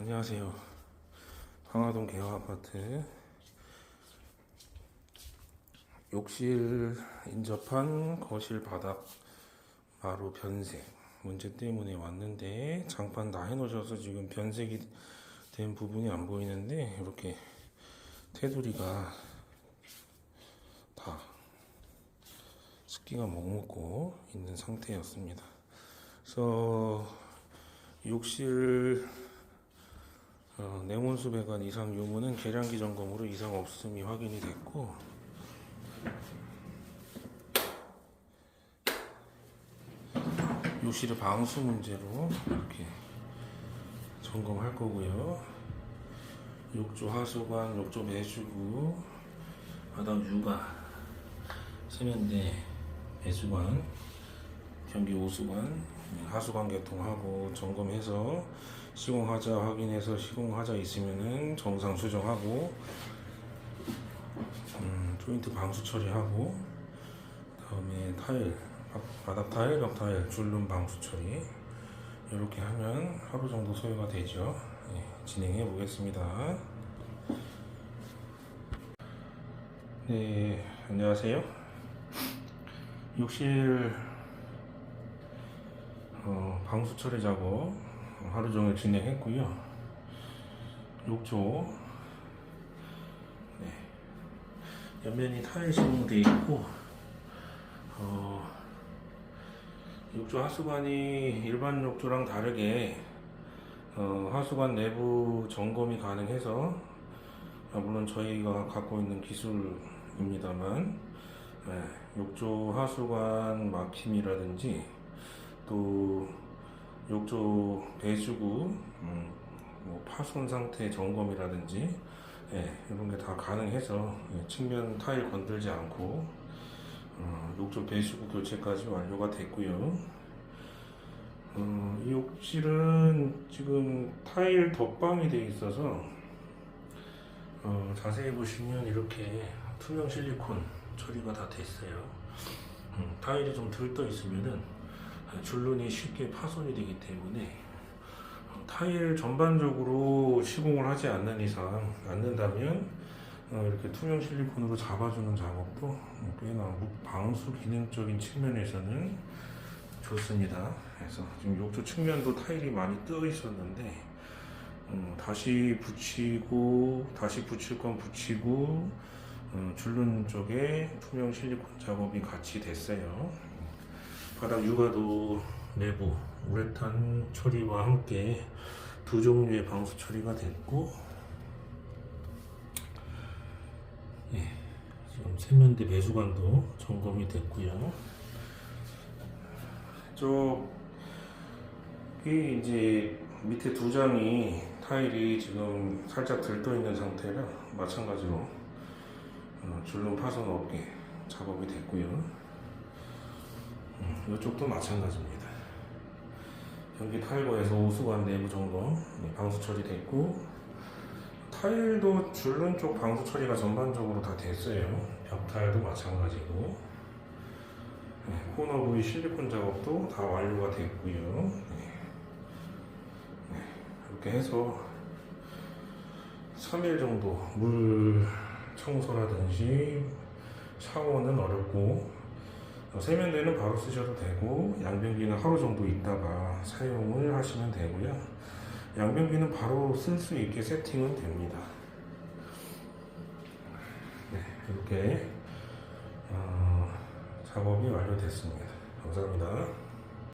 안녕하세요. 황화동 개화 아파트 욕실 인접한 거실 바닥 마루 변색 문제 때문에 왔는데 장판 다 해놓으셔서 지금 변색이 된 부분이 안 보이는데 이렇게 테두리가 다 습기가 머금고 있는 상태였습니다. 그래서 욕실 어, 냉온수 배관 이상 유무는 계량기 점검으로 이상 없음이 확인이 됐고 욕실의 방수 문제로 이렇게 점검할 거고요. 욕조 하수관, 욕조 배수구, 바닥 유가, 세면대, 배수관, 변기 오수관, 하수관 개통하고 점검해서 시공하자 확인해서 시공하자 있으면은 정상 수정하고 음, 조인트 방수 처리하고 다음에 타일 바- 바닥 타일, 벽 타일, 줄눈 방수 처리 이렇게 하면 하루 정도 소요가 되죠. 예, 진행해 보겠습니다. 네, 안녕하세요. 욕실 어, 방수 처리 작업 하루 종일 진행했고요. 욕조 네. 옆면이 타일 시공돼 있고 어, 욕조 하수관이 일반 욕조랑 다르게 어, 하수관 내부 점검이 가능해서 아, 물론 저희가 갖고 있는 기술입니다만 네, 욕조 하수관 막힘이라든지 또 욕조 배수구 음, 뭐 파손 상태 점검이라든지 예, 이런 게 다 가능해서 예, 측면 타일 건들지 않고 어, 욕조 배수구 교체까지 완료가 됐고요. 어, 이 욕실은 지금 타일 덧방이 되어 있어서 어, 자세히 보시면 이렇게 투명 실리콘 처리가 다 됐어요. 음, 타일이 좀 들떠 있으면은 줄눈이 쉽게 파손이 되기 때문에 어, 타일 전반적으로 시공을 하지 않는 이상 않는다면 어, 이렇게 투명 실리콘으로 잡아주는 작업도 어, 꽤나 무- 방수 기능적인 측면에서는 좋습니다. 그래서 지금 욕조 측면도 타일이 많이 뜨어 있었는데 어, 다시 붙이고 다시 붙일 건 붙이고 어, 줄눈 쪽에 투명 실리콘 작업이 같이 됐어요. 바닥 육아도 내부 우레탄 처리와 함께 두 종류의 방수 처리가 됐고 예, 지금 세면대 배수관도 점검이 됐고요. 저기 이제 밑에 두 장이 타일이 지금 살짝 들떠 있는 상태라 마찬가지로 어, 줄눈 파손 없게 작업이 됐고요. 이쪽도 마찬가지입니다. 변기 타일거에서 오수관 내부 점검 네, 방수 처리됐고 타일도 줄눈 쪽 방수 처리가 전반적으로 다 됐어요. 벽 타일도 마찬가지고 네, 코너 부위 실리콘 작업도 다 완료가 됐고요. 네. 네, 이렇게 해서 3일 정도 물 청소라든지 샤워는 어렵고 어, 세면대는 바로 쓰셔도 되고 양변기는 하루 정도 있다가 사용을 하시면 되고요. 양변기는 바로 쓸 수 있게 세팅은 됩니다. 네, 이렇게 어, 작업이 완료됐습니다. 감사합니다.